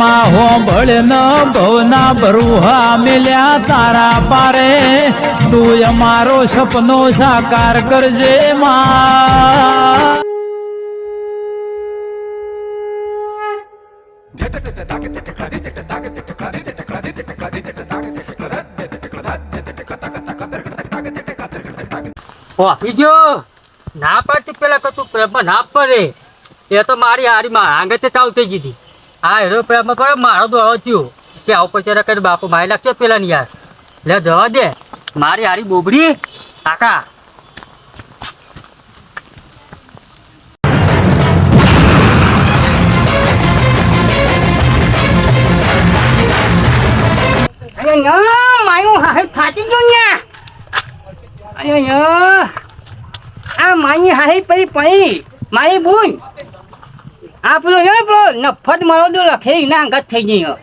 માં હોંભળ ન ભવના બરુહા મિલ્યા તારા પારે. તું અમારો સપનો સાકાર કરજે માં. ગયો ના પડતી પેલા કશું પ્રેમ ના પડે. એ તો મારી હારી માં આંગે ચાલુ થઈ ગઈ આ હેરો પ્રેમ પડે મારો દોડો થયો. કે આવું પછી કરી બાપુ મારી લાગશે પેલા ની યાર. લે જવા દે. મારી હારી બોબડી કાકા. અરે ના માયું હાહે ગયો ને અરે ના આ માની હાહે પડી પડી. મારી બુન આ પેલો પેલો નફત મારો દો લખે ના અંગત થઈ ગઈ હો.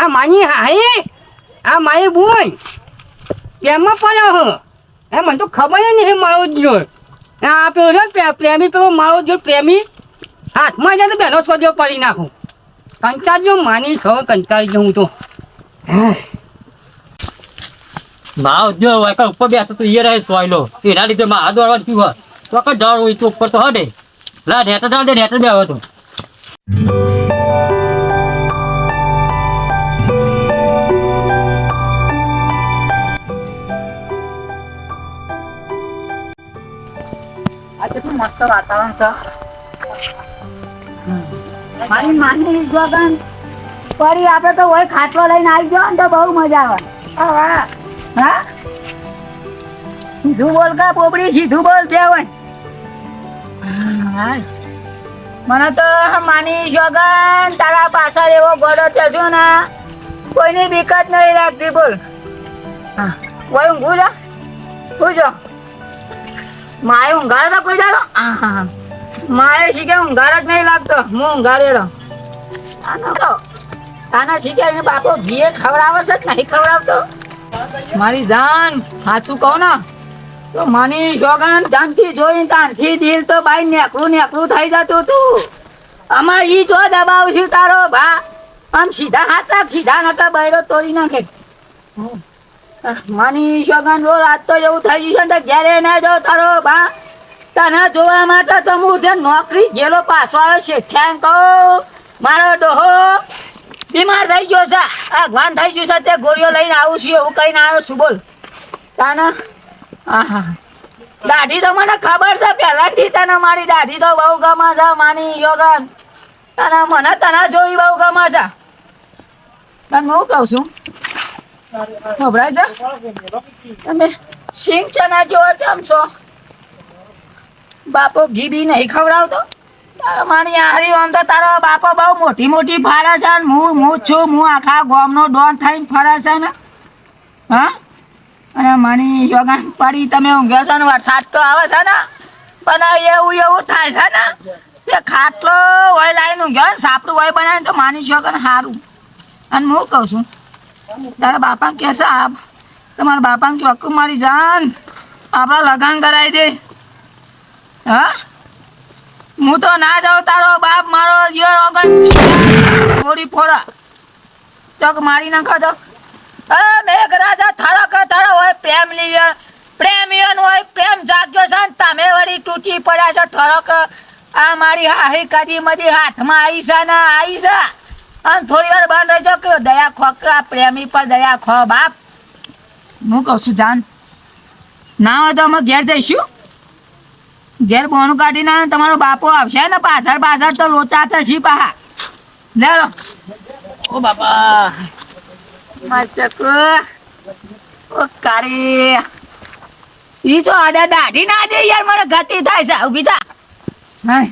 આ માની હાઈ આ માઈ બોલ. પ્રેમમાં પડ્યો હું. એ મને તો ખબર નહીં મારો જોર આ પેલો ને પ્રેમી, પેલો મારો જોડ પ્રેમી. હાથમાં જાય તો બેનો સોજો પડી નાખું. કંટાળજો, માની છો, કંટાળજો હું તો. મારો જો ઉપર બેસતો તો એ રહે સોયલો. એના લીધે મારા દોડવા થયું હોય. તો કે જળ હોય તો ઉપર તો હડે લા નેટ ચાલ દે નેટ હવે તો. આ કેટલું મસ્ત વાતાવરણ છે. મારી માની જોગન ફરી આપણે તો હોય ખાટલો લઈને આવી ગયો ને તો બહુ મજા આવે. હા સીધું બોલ કા પોપડી સીધું બોલ બે હોય. મને તો માની જોગન, તારા પાછળ એવો ગોડો થયો ને, કોઈની બીકત નહીં લાગતી, બોલ. હા. કોઈ ઊંઘું જા શું છો મારે ઊંઘાડે તો કોઈ આહા. મારે શીખે ઊંઘાડે જ નહીં લાગતો. હું ઊંઘાડેલો આનો તો, આના શીખે એને બાપો ઘીએ ખવડાવે છે નહીં ખવડાવતો? મારી જાન, સાચું કહું ને. તો મને જોગન જાનથી જોઈ તાનથી દિલ તો ભાઈ નેકરું નેકરું થઈ જતું તું. અમાર ઈ જો દબાવશું તારો ભા. આમ સીધા હાથ રાખ સીધા નકા બૈરો તોડી નાખે. માની શોગન બોલ આજ તો એવું થઈ જશે ને ઘેરે ના જાવ તારો ભા. તને જોવા માટે તો હું જે નોકરી ગેલો પાછો આવ્યો છે. થેન્ક મારો ડોહો. બીમાર થઈ ગયો છે. આ ભાન થઈ ગયું છે. તે ગોળીઓ લઈને આવું છું, એવું કહીને આવ્યો છું, બોલ. તને આહા. દાઢી તો મને ખબર છે, પહેલાથી તને મારી દાઢી તો બહુ ગમે છે, માની યોગન તને, મને તને જોઈ બહુ ગમે છે. તને હું કહું છું? ગભરાય છે તમે સિંગ ચના જેવો જમશો બાપો ઘી બી નહીં ખવડાવતો? મારી હારી આમ તો તારો બાપો બહુ મોટી મોટી ફાડે છે હું હું છું, હું આખા ગામનો ડોન થઈને ફરે છે ને. હા? અને મારી યોગાન પડી તમે ઊંઘ્યો છો ને વરસાદ તો આવે છે ને. પણ એવું એવું થાય છે ને, કે ખાટલો હોય લાઈને ઊંઘ્યો ને, સાપડું હોય બનાવીને તો માની યોગન સારું અને હું કહું છું, તારા બાપાને કહેશે આપ, તમારા બાપાને ચોખ્ખું મારી જાન, આપણા લગન કરાવી દે. હા? હું તો ના જાઉં, તારો બાપ મારો જીવન વગર થોડી ફોડા. ચોક મારી નાખો તો એ મેઘ રાજા થાળો કે થાળો હોય, પ્રેમ લીએ. પ્રેમિયન હોય, પ્રેમ જાગ્યો છે ને તમે વળી તૂટી પડ્યા છે થોડો કે આ મારી હાહી કદી મદી હાથમાં આવી છે ને આવી છે. અને થોડી વાર બંધ રહેજો કે દયા ખો, કે આ પ્રેમી પર દયા ખો બાપ. હું કહું છું, જાન. ના હોય તો અમે ઘેર જઈશું. ઘેર બોનું કાઢીને તમારો બાપો આવશે ને પાછળ પાછળ તો લોચા થશે પાહા. લે. ઓ બાપા. મચક ઓ કારી. ઈ તો આડા દાઢી ના દે યાર મને ગતિ થાય છે. ઊભી થા. હાય.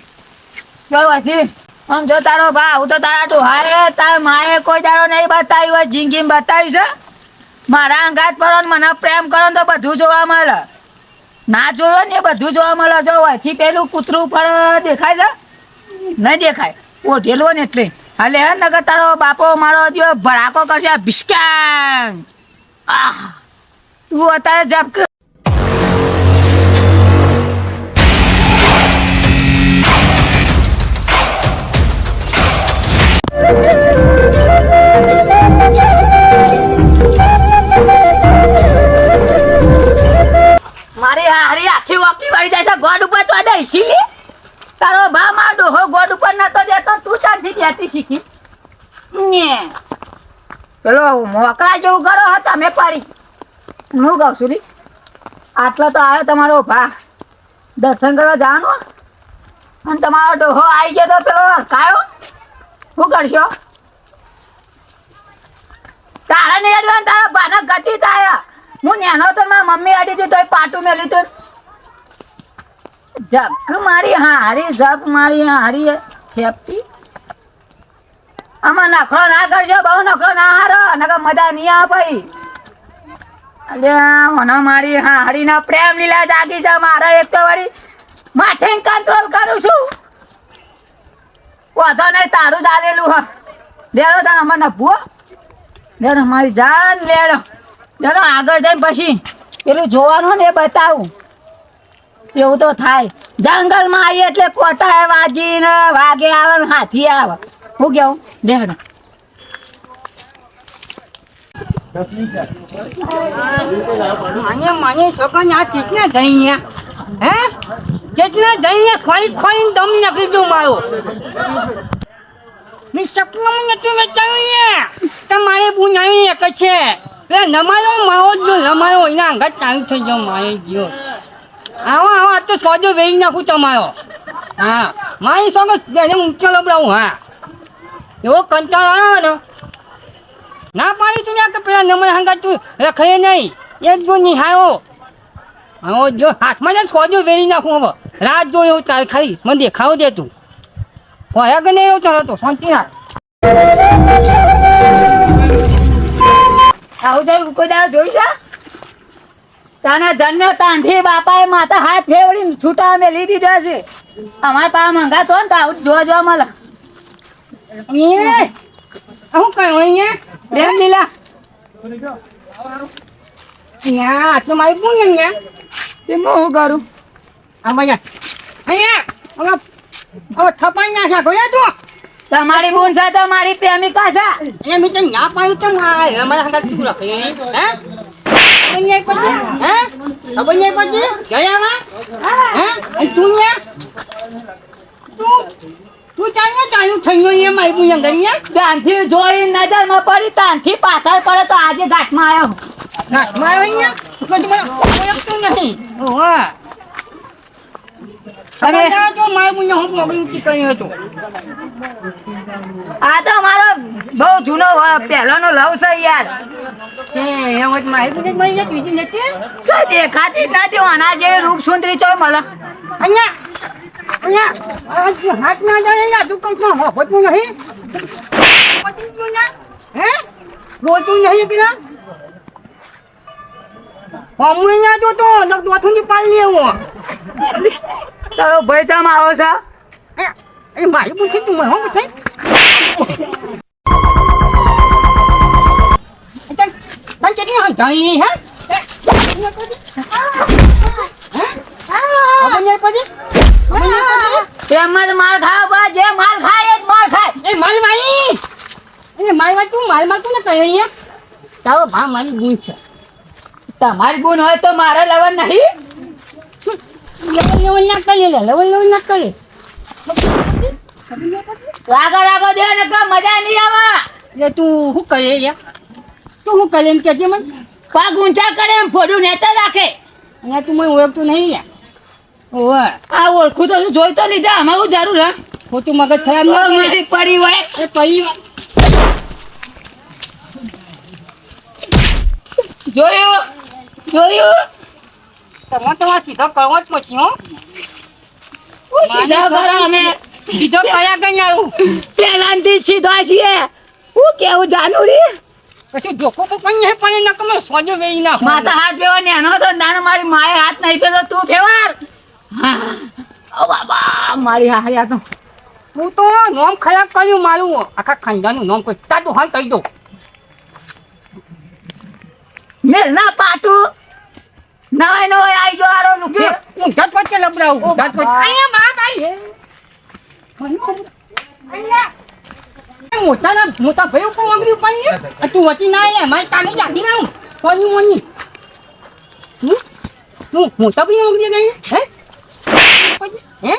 ચલ વાસી આમ જો તારો ભા હું તો તારા ડોહાએ તાર માએ કોઈ દાડો નહીં બતાવ્યું હોય જિંદગી બતાવી છે? મારા અંગાત પર મને પ્રેમ કરો તો બધું જોવા મળે. ના જોયો ને બધું જોવા મળે. જો અહીંથી પેલું કૂતરું ઉપર દેખાય છે? નહીં દેખાય. ઓઢેલું ને એટલે. હે નગર તારો બાપો મારો જો ભડાકો કરશે આહ. તું અત્યારે જબ પેલો મોકળા જેવું કરો તમે પડી. હું કહું છું આટલો તો આવ્યો તમારો ભા. દર્શન કરવા જવાનું અને તમારો ડોહો આવી ગયો તો પેલો કાયો શું કરશો? તારા નહીં અડવાનું, તારા ભાને ગતિ થાય. હું નેનો તો મારા મમ્મી અડી હતી તોય પાટું મેલ્યું તું. જક મારી હારી જપ મારી હારી ખેપટી. આમાં નખરો ના કરજો, બહુ નખરો ના હારો, નકર મજા નહીં આવે ભાઈ. અલ્યા મને મારી હારી ના પ્રેમ લીલા જાગી છે, મારા એક તો વળી માથે કંટ્રોલ કરું છું. વધો નહીં, તારું ચાલેલું હ. લેડો તને અમારે નભુઓ લેડો, મારી જાન લેડો. લેડો, આગળ જઈને પછી પેલું જોવાનું ને એ બતાવું. એવું તો થાય. જંગલમાં આવીએ એટલે કોટા વાજીને વાગે આવે હાથી આવે. હું. કેવું લેડો મને મને છોકરાને આ ચીકને જઈએ. હે? ચીકને જઈએ, ખોઈ ખોઈને દમ નાખી દઉં મારો. મેં સપનામાં નતું વિચાર્યું તમારે બુનાવી એક છે. પેલા નમાયો મારો જ નમાયો, એના અંગત ચાલુ થઈ ગયો, મારે જીઓ આવો આવો, આ તો સોજો વેરી નાખું તમારો. હા. મારી સોગો એને ઊંચો લબડાવું, હા. એવો કંટાળો આવ્યો ને. ના પાડી તું કે પેલા નંબર હંગા તું રખાય નહીં. એક જો નિહાળો હવે જો હાથમાં જ સોજો વેરી નાખું હવે. રાત જો એવું તારે ખાલી મને દેખાવ દે તું. હોય કે નહીં એવું ચાલો તો શાંતિ ના આવું થયું કોઈ દાવ જોયું છે? તાના જન્મ્યો તાંથી બાપાએ માતા હાથ ફેવડીને છૂટા અમે લીધી દીધા છે અમારા પાસે મંગાતો ને તો આવું જોવા જોવા મળે. એ હું કહ્યું અહીંયા? બેન લીલા. અહીંયા આટલું મારી પૂછ અહીંયા તે હું કરું? આ બધા અહીંયા. હવે હવે થપાઈ નાખ્યા ગયો તું? તમારી બૂન છે તો મારી પ્રેમિકા છે. એ મેં તને ના પાડ્યું તો મારે અમારા હંગા તું રાખે? હે? ખબર પછી હે? ખબર પછી ગયામાં હે? તું ને તું? તું ચાલે ચાલ્યું થઈ ગયું ગઈ જોઈ નજરમાં પડી ત્યાંથી પાછળ પડે તો આજે ઘાટમાં આવ્યો ના મારે અહીંયા? કોઈ મને ઓળખતું નહીં ઓવા હું હતું. આ તો મારો બહુ જૂનો પહેલાનો લવ છે યાર. કે એમ જ બીજી નથી? જો દેખાતી જ નથી આના જેવી રૂપ સુંદરી ચો મળે. અહીંયા? જે હાથ ના જાય માં હોતું નહીં. હે? બોલતું નહીં ના હમું ના તો તો દોથું ની પાલ લેવો તારો ભાઈ ચમ આવો છે? એ મારી પૂછી તું મને હું પૂછે? તન ચેટી હં? જાઈ હે અહીંયા પછી હે અહીંયા પછી અહીંયા પછી માલ માર ખાવ બા જે માર ખાય એ જ માર ખાય. એ માલ માઈ એ માલ માઈ તું માલમાં તું ને કહે અહીંયા? તારો ભા મારી ગુણ છે. તમારી ગુણ હોય તો મારે લવન નહીં. લેવલ લેવલ ના કરી લે લેવલ લેવલ ના કરી રાગો રાગો દે ને મજા નહીં આવે. એટલે તું શું કરે યા તું શું કરે એમ કે મને? પગ ઊંચા કરે એમ ફોડું નેચર રાખે. અહીંયા તું મને ઓળખતું નહીં યાર. ઓવે. આ ઓળખું તો જોઈ તો લીધા આમાં હું જરૂર હા ખોટું મગજ ખરાબ ન મારી પડી હોય. એ પરિવાર જોયું જોયું. તમે તો આ સીધો કરવો જ પછી હો. સીધા કરો અમે. સીધો કયા કઈ આવું. પહેલાથી સીધો છીએ. હું કેવું જાનું રે? પછી ધોકો તો કઈ હે પણ એના કમે સોજો વેઈ ના માતા હાથ ફેવા નેનો તો નાનો મારી માએ હાથ નહીં ફેરો તું ફેવાર હા. ઓ મારી હારી આ તો. હું તો નોમ ખરાબ કર્યું મારું. આખા ખંડાનું નોમ કોઈ તાતું હાલ કહી દો. મેર ના પાટું. નવાય નવાય આઈ જો આરો નુકસે હું ઝટ વચ્ચે લબડાવું. ઝટ વચ્ચે. અહીંયા બાપ આઈ અહીંયા. મોટા ના મોટા ભાઈ ઉપર ઉપાડી આ તું વચી ના એ મારી તાની જાગી ના કોની મોની? હું હું મોટા ભાઈ વાગડી ગઈ હે? હે?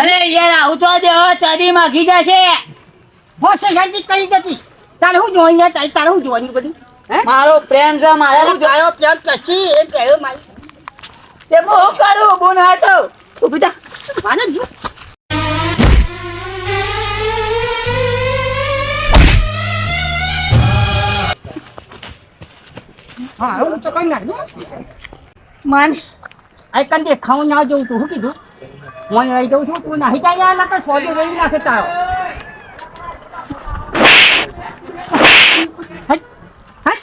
અરે યાર આવું તો દેવો માં માગી છે. હોશે ગાંધી કરી જતી. તારે હું જોઈ ને તારે હું જોઈ બધું? હે? મારો પ્રેમ છે મારે હું જોયો પ્રેમ કશી એ પહેલો મારી. તે હું કરું? બોન હતો તો ઊભી થા. માને જો. હા હું તો કઈ નાખું માન આ કંઈ દેખાવું ના જોઉં તું શું કીધું? મને લઈ જઉં છું તું નાહી જાય યાર નકર સોજો રહી નાખે તારો હટ, હટ.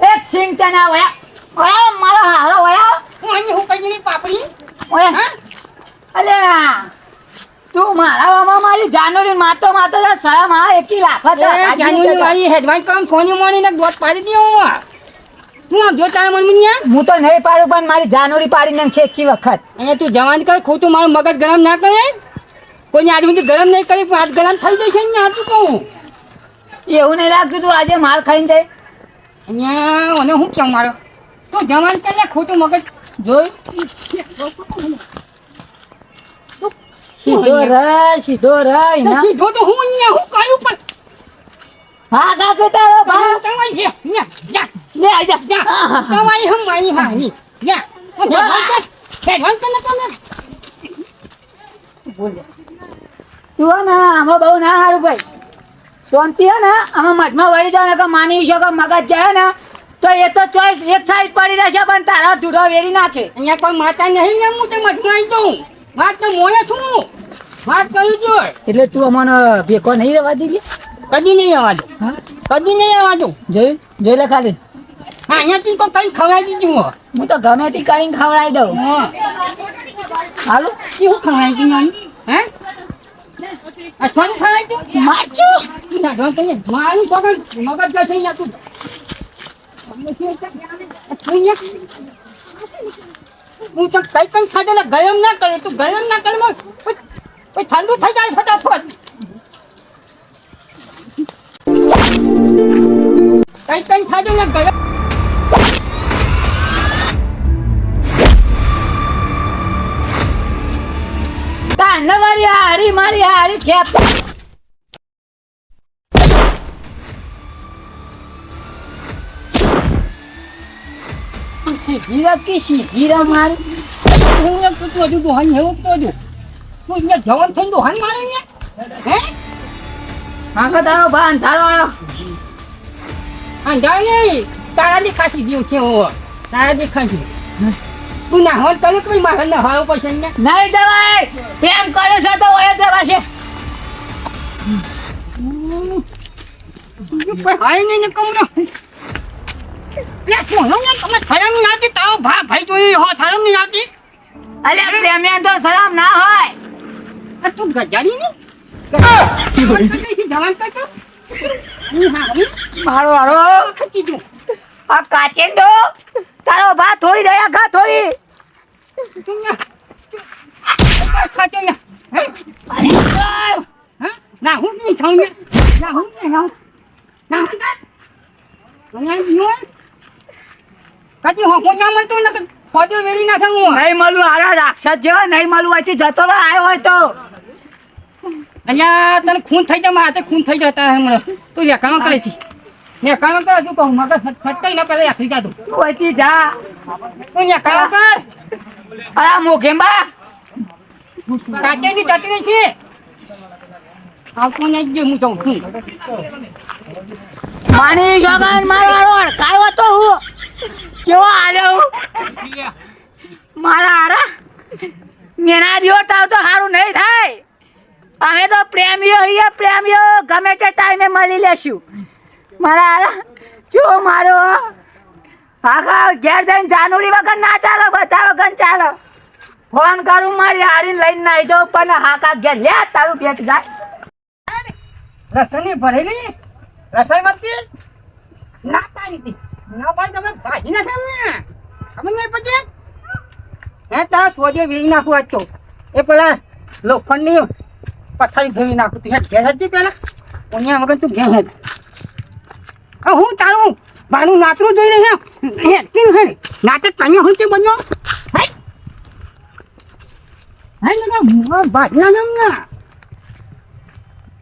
એક સિંગ તના વયા. ઓયા મારો હારો વયા. હું અહીં હું કઈ પાપડી. ઓયા અલ્યા તું મારા મામા મારી જાનુરી મારતો મારતો જા શરમ એકી લાફત જાનુની વાળી હેડવાઇન કામ ફોની મોની ને દોત પાડી દે હું તું આમ જો તારા મન મુનિયા હું તો નહીં પાડું પણ મારી જાનુરી પાડીને છેકી વખત. અહીંયા તું જવાન કર ખોટું મારું મગજ ગરમ ના કરે? કોઈ આદમી ગરમ નહીં કરી હાથ ગરમ થઈ જશે અહીંયા હાથું કહું? એવું નહીં લાગતું તું આજે માર ખાઈને જાય અહીંયા મને શું કેવું મારો? તું જવાન કર લે ખોટું મગજ જોઈ. સીધો ર સીધો ર સીધો તો હું અહીંયા હું પણ હા કાકે તારો ભાઈ તમારી છે. અહીંયા, જા, લે આજા હમ. હું તમે? બોલ. ને આમાં બહુ ના સારું ભાઈ. શાંતિ હે ને આમાં મઠમાં વળી જાવ ને કે માની શકો મગજ જાય ને તો એ તો ચોઈસ એક સાઈડ પડી રહેશે પણ તારા ધૂરો વેરી નાખે. અહીંયા કોઈ માતા નહીં ને હું તો મઠમાં આવી જાઉં. વાત તો મોને છું વાત કરી જો એટલે તું અમને ભેગો નહીં રહેવા દીધી? કદી નહીં આવવા દો કદી નહીં આવવા દો જોયું? જોઈ લે ખાલી. હા અહીંયાથી કોઈ કઈ ખવડાવી દીધું હો. તો ગમે તે કરીને ખવડાવી દઉં. હા. હાલો? શું ખવડાવી દીધું? હે? અથવાની ખવડાવી ના, જો મારું છોકરું મગજ જશે અહીંયા તું. હું તો કઈ કઈ ખાધો ગરમ ના કરે. તું ગરમ ના કરે ઠંડુ થઈ જાય ફટાફટ. કઈ કઈ ખાધો ને ગરમ તાને મારી હારી મારી, હારી ખેપ. સીધી રકી સીધી રા મારી હું તું હજુ દોહાન હેવો તો હજુ તું જવાન થઈને દોહાન મારે આખો તારો ભાન તારો આયો. અંધાર નહીં તારા દેખાતી જેવું છે હું. તારા દેખાતી તું ના હોત તને કોઈ મારે ના હાવ પછી ને. નહીં જવાય. પ્રેમ કરે છે તો ઓય જવાશે કોઈ હાય નહીં ને નહીં ભા નહીં તો સલામ ના હોય. તું ગજારી ને? મારો હારો આ કાચેન્ડો તારો ભા થોડી દયા ખા થોડી. ના ને હે ના નહીં ખાઉં ને ના હું નહીં ના હું કદી ના મળતું નથી ફોટો વેરી નાખે હું નહીં મળું હારા રાક્ષસ જેવા નહીં મળું. અહીંથી જતો રહો આવ્યો હોય તો. અહીંયા તને ખૂન થઈ જાય હાથે ખૂન થઈ જતા હમણાં. તું લેખાણો કરે છે. લેખાણો કરે શું કહું મગજ ફટકાઈ ના પહેલા આખરી જાતું તું અહીંથી જા. તું લેખાણો કર. અરે કાચે કાચેની ચટણી છે. આવતું નહીં ગયો? હું જાઉં છું માની જગન મારો હારો અડકાયો તો હું. કેવો આલ્યો હું? મારા હારા. નેના દિયો તાવ તો સારું નહીં થાય. અમે તો પ્રેમીઓ છીએ, પ્રેમીઓ. ગમે તે ટાઈમે મળી લેશું. મારા શું મારો? આખા ઘેર જઈને જાનુડી વગર ના ચાલો, બધા વગર ચાલો. ફોન કરું, મારી હારીને લઈને નાઈ જાઉં, પણ હાકા ઘેર લે, તારું પેટ જાય રસોઈ ભરેલી? રસોઈ વચ્ચે ના તારી હતી ના ભાઈ તમે ભાજી ના સામે ખબર નહીં પછી હે, તારા સોજે વેરી નાખું આજ તો. એ પેલા લોખંડની પથારી ભેવી નાખું તું. હેઠ ઘેર હતી પેલા ઉનિયા વગર તું ઘેર હેઠ હું તારું મારું નાતરું જોઈ રહી હેઠ કેમ હે નાટક કન્યા હોય તે બન્યો. હે ના ભાજના નામ ના.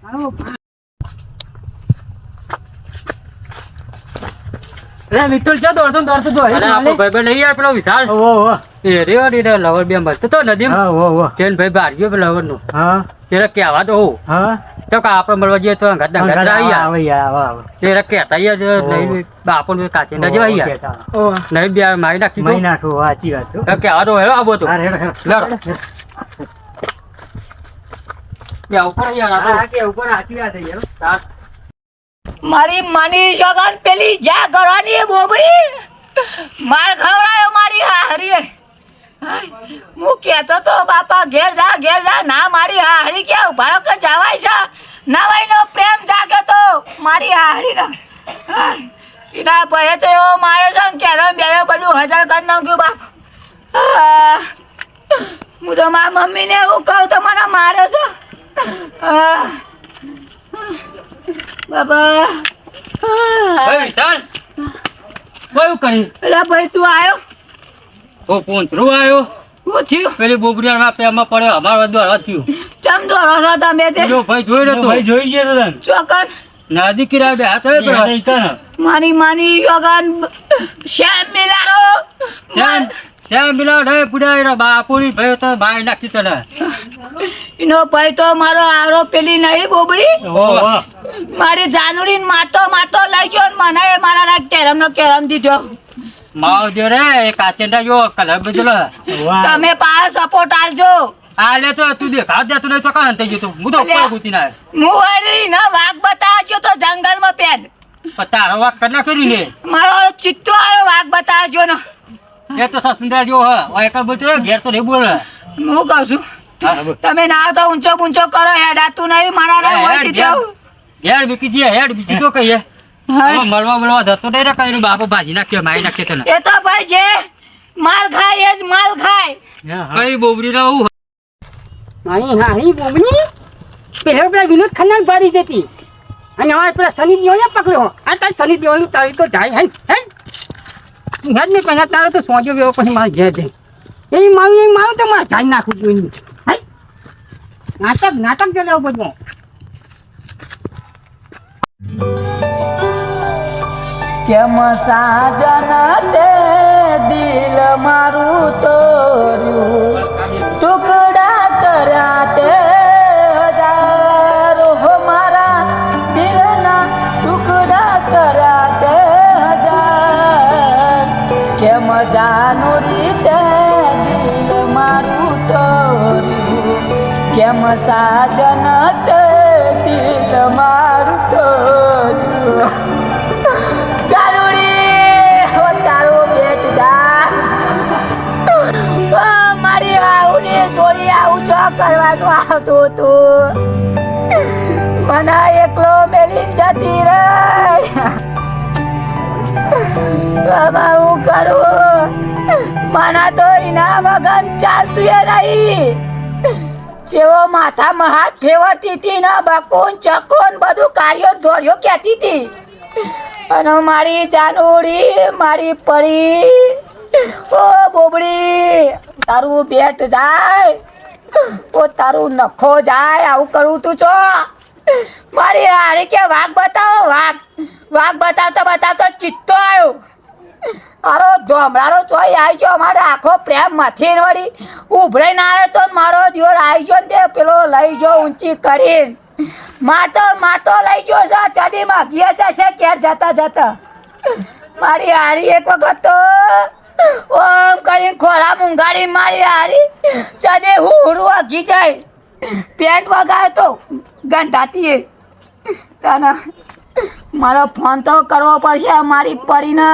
આવો અરે મિતુલ છે દોડતો દોડતો અને આપણો ભાઈબંધ નહીં યાર પેલો વિશાલ. ઓહો. એ એને લવર બે મળતો તો નદીમ હા ઓ ઓ તેન ભાઈ બહાર ગયો લવરનું હા. તેને કહેવા તો હું. હા. તો કે આપણે મળવા જઈએ તો ઘર ના ઘર આવી આવે આવે. આવે તેને યાર નહીં બાપો ને કાચેંડા જેવા યાર ઓ. નહીં બે મારી નાખી મહી નાખો સાચી વાત તો કહેવા તો હેરો આવો તો હા, હેડો, હેડો. ઉપર યાર આ કે ઉપર સાચી વાત છે યાર. મારી માની જગન પેલી જા ઘરની બોબડી. માર ખવડાયો મારી હારી હું કહેતો તો બાપા ઘેર જા ઘેર જા. ના મારી હારી કે ઉભારો કે જવાય છે? નવાઈનો પ્રેમ જાગે તો મારી હારી ના. એના ભયે તો એવો મારે છે કેરો બે બધું હજાર કરી નાખ્યું બાપ. હું તો મારા મમ્મીને એવું કહું તો મને મારે છે. બાબા ભાઈ વિશાલ કયું કરી પેલા ભાઈ તું આવ્યો ઓ પૂંછરું આવ્યો? શું થયું? પેલી બોબડિયાના પેમાં પડ્યો. અમારો દ્વારા થયું. ચમ તમે તે? જો ભાઈ જોઈ તો. લેતો ભાઈ જોઈ ગયો તને. ચોકન નાદી કિરાય બે હાથ હોય યાદ આવી માની યોગન શ્યામ મિલારો શ્યામ શ્યામ મિલાવ રે પુડાય બાપુની ભાઈ તો ભાઈ નાખી તને. એનો ભાઈ તો મારો આરો પેલી નહીં બોબડી. મારી જાનુરી મારતો મારતો લઈ ગયો મને મારા કેરમ નો કેરમ દીધો. માવ જો રે એ કાચેંડા જો કલર બદલો. તમે પાસ સપોર્ટ આલજો આ લે તો તું દેખાવ દેતો નહીં તો કાં થઈ ગયું તું? હું તો ઉપર ગુતી ના હું વળી ના વાઘ બતાવજો તો જંગલમાં પેન. તારો વાત કરના કરી લે મારો ચિત્તો આવ્યો વાઘ બતાવજો ને એ તો સસુંદર જો હ. ઓય એક બોલતો ઘેર તો નહીં બોલે. હું કહું છું તમે ના તો ઊંચો ઊંચો કરો હેડાતું નહીં મારા ઘેર બીકી જે હેડ બીજી તો કહીએ. હવે મળવા મળવા જતો નહીં રે કઈ બાપો ભાજી નાખ્યો મારી નાખ્યો તને એ તો ભાઈ જે માલ ખાય એ જ માલ ખાય. કઈ બોબડી ના હું મારી હારી બોમની પહેલા પેલા વિનોદ ખન્ના પાડી દેતી. અને હવે પેલા સની દેવને પકડ્યો. આ તારી સની દેવનું તારી તો જાય હે હે હેડ ને પહેલા તારે તો સોજો વ્યવ પછી મારે ઘેર જઈ એ મારું એ મારું તો મારે જાઈ નાખું જોઈને હે નાટક નાટક ચલાવું બધું. કેમ સાજન તે દિલ મારું તોર્યું? ટુકડા કર્યા તે દિલના ટુકડા કર્યા તે હજાર. કેમ જાનું રીતે દિલ મારું તોર્યું? કેમ મને એકલો મેલી જતી રે બાબા હું કરું? મને તો એના વગર ચાલતું એ નહીં. જેવો માથામાં હાથ ફેવરતી હતી ને બકુન, ચકોન, બધું કાર્યો દોડ્યો કહેતી હતી. અને મારી જાનુડી મારી પરી ઓ બોબડી, તારું બેટ જાય. ઓ તારું નખો જાય. આવું કરું તું છો? મારી હારી કે વાઘ બતાવો, વાઘ. વાઘ બતાવતો બતાવતો ચિત્તો આવ્યો મારો ધોમરાનો ચોઈ આવી ગયો મારે આખો પ્રેમ મથીન વળી. ઉભરાઈને આવ્યો તો મારો દિયોર આવી ગયો ને તે પેલો લઈ ગયો ઊંચી કરીને. મારતો મારતો લઈ ગયો છે, ચડીમાં ગયા જશે ક્યારે જતા જતા. મારી હારી એક વખત તો ઓમ કરીને ખોરા મુંગાડી મારી હારી ચડે હુરું આગી જાય. પેન્ટ વગાડ્યો તો ગંધાતી એ. તાના મારો ફોન તો કરવો પડશે મારી પડીને.